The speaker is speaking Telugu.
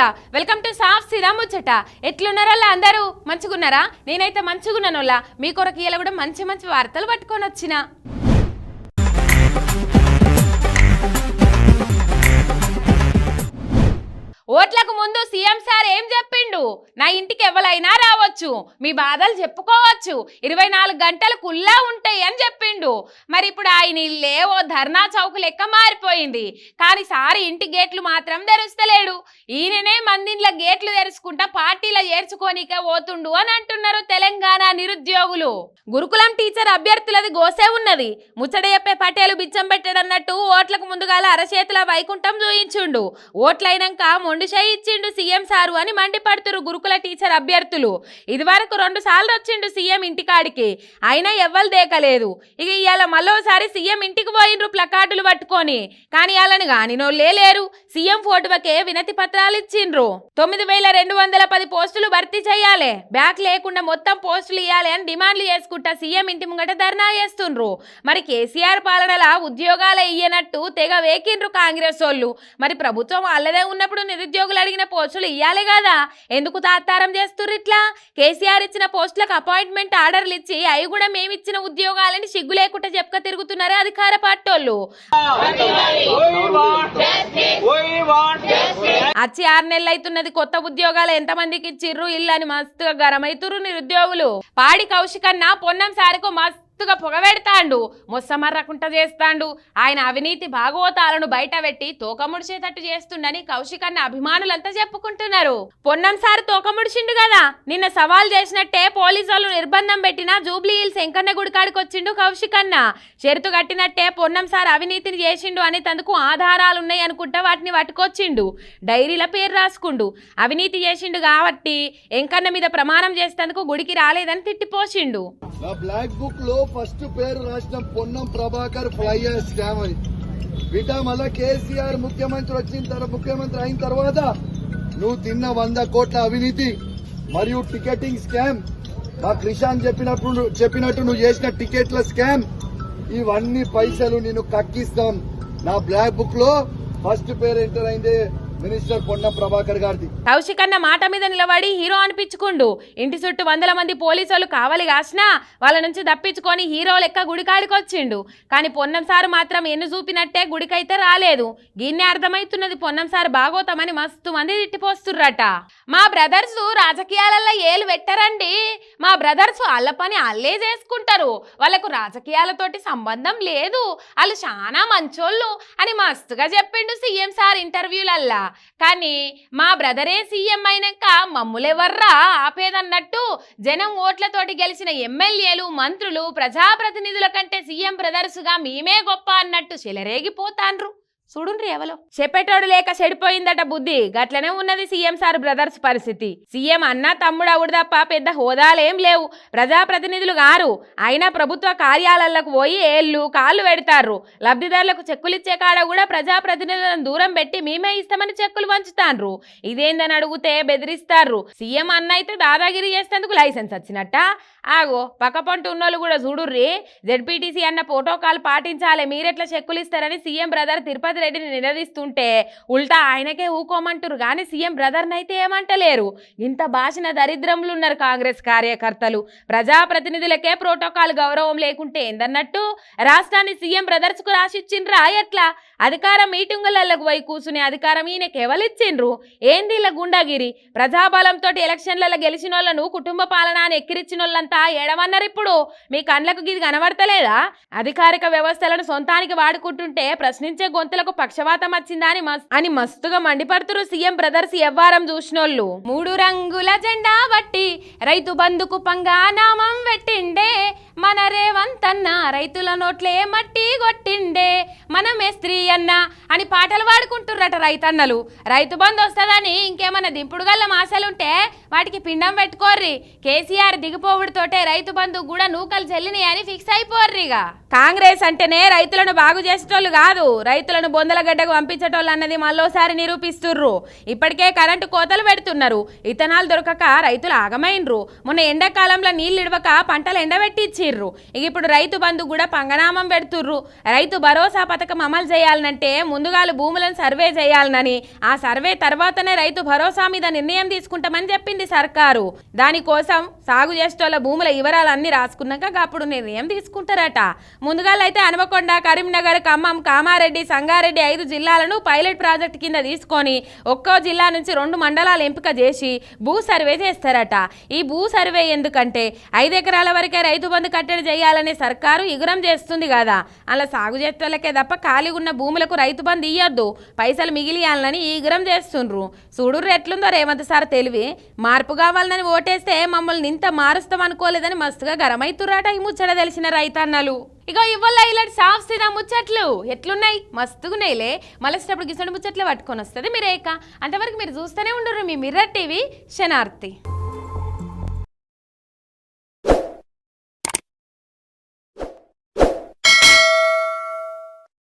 అలా వెల్కమ్ టు సాఫ్ సీదా ముచ్చట. ఎట్లున్నారల్లా అందరూ? మంచిగున్నారా? నేనైతే మంచిగున్నానోళ్ళ మీ కొరకు ఇలా కూడా మంచి మంచి వార్తలు పట్టుకొని వచ్చిన. ముందు సీఎం సార్ ఏం చెప్పిండు? నా ఇంటికి ఎవరైనా రావచ్చు. మీ బాధలు చెప్పుకోవచ్చు. ఇరవై నాలుగు గంటలు కుల్లా ఉంటాయి అని చెప్పిండు. మరి ఇప్పుడు ఆయన ఇల్లే ఓ ధర్నా చౌక్ లెక్క మారిపోయింది. కానీ సార్ ఇంటి గేట్లు మాత్రం తెరుస్తలేడు. ఈయననే మందిండ్ల గేట్లు తెరుచుకుంటా పార్టీలో చేర్చుకోనికే పోతుండు అని అంటున్నారు తెలంగాణ నిరుద్యోగులు. గురుకులం టీచర్ అభ్యర్థులది గోసే ఉన్నది. ముచ్చట చెప్పే పటేలు బిచ్చం పెట్టడన్నట్టు ఓట్లకు ముందుగాల అరచేతుల వైకుంఠం చూయించుండు. ఓట్లైనాక మొండు చేయించి వచ్చిండు సీఎం సారు అని మండిపడుతురు గురుకుల టీచర్ అభ్యర్థులు. ఇదివరకు రెండు సార్లు వచ్చిండు సీఎం ఇంటికాడికి. అయినా ఎవ్వరు దేకలేదు. ఇక ఇవాళ మళ్ళోసారి సీఎం ఇంటికి పోయిండ్రు ప్లకార్డులు పట్టుకొని. కానీ వాళ్ళని కానినోళ్ళే లేరు. సీఎం ఫోటోకే వినతి పత్రాలు ఇచ్చిండ్రు. తొమ్మిది వేల రెండు వందల పది పోస్టులు భర్తీ చేయాలి. బ్యాక్ లేకుండా మొత్తం పోస్టులు ఇవ్వాలి అని డిమాండ్లు చేసుకుంటా సీఎం ఇంటి ముంగట ధర్నా చేస్తుండ్రు. మరి కేసీఆర్ పాలనల ఉద్యోగాలు ఇయ్యనట్టు తెగ వేకిండ్రు కాంగ్రెస్ వాళ్ళు మరి ప్రభుత్వం వాళ్ళదే ఉన్నప్పుడు నిరుద్యోగులు అడిగిన పోస్టులు ఇయ్యాలి కదా. ఎందుకు తాత్తారం చేస్తుర్రు ఇట్లా? కేసీఆర్ ఇచ్చిన పోస్టులకు అపాయింట్మెంట్ ఆర్డర్లు ఇచ్చి అవి కూడా మేమిచ్చిన ఉద్యోగాలని సిగ్గు లేకుండా చెప్పుక తిరుగుతున్నారు అధికార పార్టోళ్ళు వచ్చి ఆరు నెలలు అవుతున్నది కొత్త ఉద్యోగాలు ఎంతమందికి ఇచ్చిర్రు? ఇల్లు అని మస్తుగా గరమైతురు నిరుద్యోగులు. పాడి కౌశికన్న పొన్నం సారుకు మస్తుగా పొగబెడతాండు మొස්සమర్రకుంట చేస్తాండు. ఆయన అవినీతి భాగవతాలను బయట పెట్టి తోకముడిచేటట్టు చేస్తుండని కౌశికన్న అభిమానులంతా చెప్పుకుంటున్నారు. పొన్నం సార్ తోకముడిచిండు కదా నిన్న సవాల్ చేసినట్టే పోలీసు వాళ్ళు నిర్బంధం పెట్టిన జూబ్లీ హిల్స్ ఎంకన్న గుడికాడికి వచ్చిండు కౌశికన్న. చెరుతు కట్టినట్టే పొన్నం సార్ అవినీతిని చేసిండు అనేందుకు ఆధారాలు ఉన్నాయి అనుకుంటా వాటిని పట్టుకొచ్చిండు. డైరీల పేరు రాసుకుండు. అవినీతి చేసిండు కాబట్టి ఎంకన్న మీద ప్రమాణం చేసేందుకు గుడికి రాలేదని తిట్టిపోసిండు. బ్లాక్ బుక్లో ఫస్ట్ పేరు రాసిన పొన్నం ప్రభాకర్ ఫ్లైయర్ స్కామ్ అని బిడ్డ మళ్ళా కేసీఆర్ ముఖ్యమంత్రి వచ్చిన తర్వాత ముఖ్యమంత్రి అయిన తర్వాత నువ్వు తిన్న వంద కోట్ల అవినీతి మరియు టికెటింగ్ స్కామ్. మా క్రిషాన్ చెప్పినప్పుడు చెప్పినట్టు నువ్వు చేసిన టికెట్ల స్కామ్. ఇవన్నీ పైసలు నేను కక్కిస్తాం. నా బ్లాక్ బుక్లో ఫస్ట్ పేరు ఎంటర్ అయింది మినిస్టర్ పొన్నం ప్రభాకర్ గారిది. కౌశికన్న మాట మీద నిలబడి హీరో అనిపించుకుండు. ఇంటి చుట్టూ వందల మంది పోలీసులు కావాలి కాసినా వాళ్ళ నుంచి తప్పించుకొని హీరో లెక్క గుడికాడికి వచ్చిండు కానీ పొన్నం సారు మాత్రం ఎన్ను చూపినట్టే గుడికైతే రాలేదు. గిన్నె అర్థమైతున్నది పొన్నం సారు బాగోతామని మస్తు మంది తిట్టిపోస్తుర్రట. మా బ్రదర్స్ రాజకీయాలలో ఏలు పెట్టరండి మా బ్రదర్స్ వాళ్ళ పని అల్లే చేసుకుంటారు. వాళ్ళకు రాజకీయాలతోటి సంబంధం లేదు. వాళ్ళు చాలా మంచోళ్ళు అని మస్తుగా చెప్పిండు సీఎం సార్ ఇంటర్వ్యూలల్లా. కానీ మా బ్రదరే సీఎం అయినాక మమ్ములెవర్రా? ఆపేదన్నట్టు జనం ఓట్లతోటి గెలిచిన ఎమ్మెల్యేలు మంత్రులు ప్రజాప్రతినిధుల కంటే సీఎం బ్రదర్సుగా మేమే గొప్ప అన్నట్టు చెలరేగిపోతాన్రు. చూడుండ్రి ఎవలో? చెప్పేటోడు లేక చెడిపోయిందట బుద్ధి. గట్లనే ఉన్నది సీఎం సార్ బ్రదర్స్ పరిస్థితి. సీఎం అన్న తమ్ముడు అవుడు తప్ప పెద్ద హోదాలేం లేవు. ప్రజాప్రతినిధులు గారు. అయినా ప్రభుత్వ కార్యాలయాలకు పోయి ఏళ్ళు కాళ్ళు పెడతారు లబ్ధిదారులకు చెక్కులు ఇచ్చే కాడ కూడా ప్రజాప్రతినిధులను దూరం పెట్టి మేమే ఇస్తామని చెక్కులు పంచుతాన్రు. ఇదేందని అడిగితే బెదిరిస్తారు సీఎం అన్న అయితే దాదాగిరి చేసేందుకు లైసెన్స్ వచ్చినట్ట. ఆగో పక్కపంట ఉన్నోళ్ళు కూడా చూడుర్రి. జెడ్పీటీసీ అన్న ప్రోటోకాల్ పాటించాలి. మీరెట్లా చెక్కులు ఇస్తారని సీఎం బ్రదర్ తిరుపతి రెడ్డిని నిలదీస్తుంటే ఉల్టా ఆయనకే ఊకోమంటారు. కానీ సీఎం బ్రదర్ని అయితే ఏమంటలేరు. ఇంత భాషన దరిద్రంలో ఉన్నారు కాంగ్రెస్ కార్యకర్తలు. ప్రజాప్రతినిధులకే ప్రోటోకాల్ గౌరవం లేకుంటే ఏందన్నట్టు? రాష్ట్రాన్ని సీఎం బ్రదర్స్కు రాసిచ్చిండ్రా? ఎట్లా? అధికారం మీటింగులలోకి పోయి కూర్చునే అధికారం ఈయనకి ఎవరిచ్చిండ్రు ఏంది ఇలా గుండాగిరి? ప్రజాబలంతో ఎలక్షన్లలో గెలిచిన వాళ్ళను కుటుంబ పాలన అని ఎక్కిరిచ్చిన వాళ్ళంతా ఏడమన్నారు ఇప్పుడు? మీ కండ్లకు ఇది కనబడతలేదా? అధికారిక వ్యవస్థలను సొంతానికి వాడుకుంటుంటే ప్రశ్నించే గొంతులకు పక్షవాతం వచ్చిందా అని అని మస్తుగా మండిపడుతురు సీఎం బ్రదర్స్ ఎవ్వారం చూసినోళ్ళు. మూడు రంగుల జెండా బట్టి రైతు బంధుకు పంగా నామం పెట్టిండే. మన రేవంతన్న రైతుల నోట్లే మట్టి కొట్టిండే. మనమే స్త్రీ అన్న అని పాటలు పాడుకుంటుర్రట రైతన్నలు. రైతు బంధు వస్తుందని ఇంకేమైనా దింపుడుగల్ల మాసలుంటే వాటికి పిండం పెట్టుకోర్రి. కేసీఆర్ దిగిపోవుడుతోటే రైతు బంధు కూడా నూకలు చెల్లినాయి అని ఫిక్స్ అయిపోర్రిగా కాంగ్రెస్ అంటేనే రైతులను బాగు చేసేటోళ్ళు కాదు. రైతులను బొందల గడ్డకు పంపించేటోళ్ళు అన్నది మళ్ళోసారి నిరూపిస్తుర్రు. ఇప్పటికే కరెంటు కోతలు పెడుతున్నారు. ఇథనాల్ దొరకక రైతులు ఆగమైనరు మొన్న ఎండాకాలంలో నీళ్ళు ఇడవక పంటలు ఎండబెట్టిచ్చిర్రు. ఇక ఇప్పుడు రైతు బంధు కూడా పంగనామం పెడుతుర్రు. రైతు భరోసా పథకం అమలు చేయాలనంటే ముందు ముందుగాలు భూములను సర్వే చేయాలనని ఆ సర్వే తర్వాతనే రైతు భరోసా మీద నిర్ణయం తీసుకుంటామని చెప్పింది సర్కారు. దానికోసం సాగు చేసేటోళ్ళ భూముల వివరాలు అన్ని రాసుకున్నాక అప్పుడు నిర్ణయం తీసుకుంటారట. ముందుగాలైతే హనుమకొండ కరీంనగర్ ఖమ్మం కామారెడ్డి సంగారెడ్డి ఐదు జిల్లాలను పైలట్ ప్రాజెక్ట్ కింద తీసుకొని ఒక్కో జిల్లా నుంచి రెండు మండలాలు ఎంపిక చేసి భూ సర్వే చేస్తారట. ఈ భూ సర్వే ఎందుకంటే ఐదు ఎకరాల వరకే రైతు బంధు కట్టడి చేయాలనే సర్కారు ఇగురం చేస్తుంది కదా. అలా సాగు చేసేటోళ్ళకే తప్ప ఖాళీ ఉన్న భూములకు రైతు బంధు ఇయ్యొద్దు. పైసలు మిగిలియాలని ఈగ్రం చేస్తుండ్రు. చూడుర్రు ఎట్లుందో రేవంత్ సార్ తెలివి. మార్పు కావాలని ఓటేస్తే మమ్మల్ని ఇంత మారుస్తాం అనుకోలేదని మస్తుగా గరమైతురాట ఈ ముచ్చట తెలిసిన రైతన్నలు. ఇగో ఇవ్వల్ల ఇలాంటి సాఫ్ సీదా ముచ్చట్లు. ఎట్లున్నాయి? మస్తుగున్నాయిలే మళ్ళీ గిసండి ముచ్చట్లు పట్టుకొని వస్తుంది మీరేక. అంతవరకు మీరు చూస్తూనే ఉండరు మీ మిర్రర్ టీవీ. శనార్థి